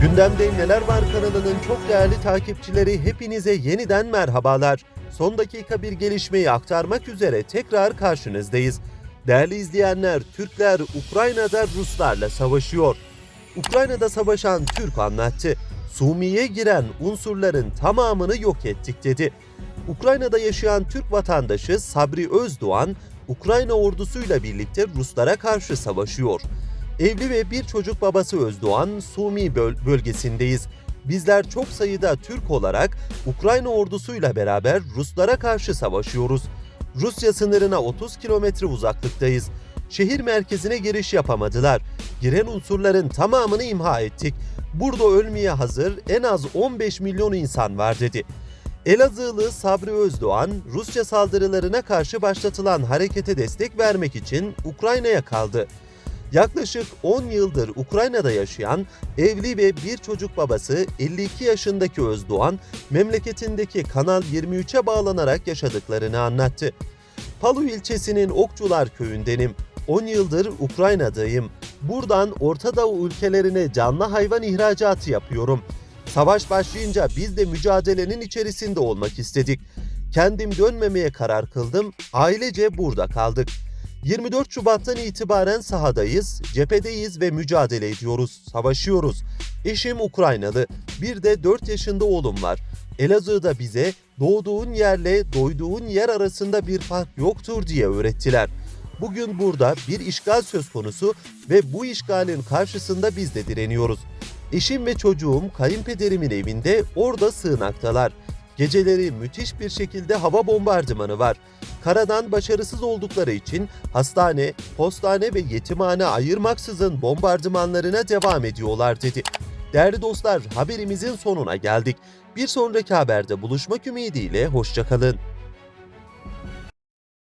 Gündemde Neler Var kanalının çok değerli takipçileri hepinize yeniden merhabalar. Son dakika bir gelişmeyi aktarmak üzere tekrar karşınızdayız. Değerli izleyenler, Türkler Ukrayna'da Ruslarla savaşıyor. Ukrayna'da savaşan Türk anlattı. Sumi'ye giren unsurların tamamını yok ettik dedi. Ukrayna'da yaşayan Türk vatandaşı Sabri Özdoğan, Ukrayna ordusuyla birlikte Ruslara karşı savaşıyor. Evli ve bir çocuk babası Özdoğan, Sumi böl- bölgesindeyiz. Bizler çok sayıda Türk olarak Ukrayna ordusuyla beraber Ruslara karşı savaşıyoruz. Rusya sınırına 30 kilometre uzaklıktayız. Şehir merkezine giriş yapamadılar. Giren unsurların tamamını imha ettik. Burada ölmeye hazır en az 15 milyon insan var dedi. Elazığlı Sabri Özdoğan, Rusya saldırılarına karşı başlatılan harekete destek vermek için Ukrayna'ya kaldı. Yaklaşık 10 yıldır Ukrayna'da yaşayan evli ve bir çocuk babası 52 yaşındaki Özdoğan, memleketindeki Kanal 23'e bağlanarak yaşadıklarını anlattı. Palu ilçesinin Okçular köyündenim. 10 yıldır Ukrayna'dayım. Buradan Orta Doğu ülkelerine canlı hayvan ihracatı yapıyorum. Savaş başlayınca biz de mücadelenin içerisinde olmak istedik. Kendim dönmemeye karar kıldım. Ailece burada kaldık. 24 Şubat'tan itibaren sahadayız, cephedeyiz ve mücadele ediyoruz, savaşıyoruz. Eşim Ukraynalı, bir de 4 yaşında oğlum var. Elazığ'da bize doğduğun yerle doyduğun yer arasında bir fark yoktur diye öğrettiler. Bugün burada bir işgal söz konusu ve bu işgalin karşısında biz de direniyoruz. Eşim ve çocuğum kayınpederimin evinde orada sığınaktalar. Geceleri müthiş bir şekilde hava bombardımanı var. Karadan başarısız oldukları için hastane, postane ve yetimhane ayırmaksızın bombardımanlarına devam ediyorlar dedi. Değerli dostlar haberimizin sonuna geldik. Bir sonraki haberde buluşmak ümidiyle hoşçakalın.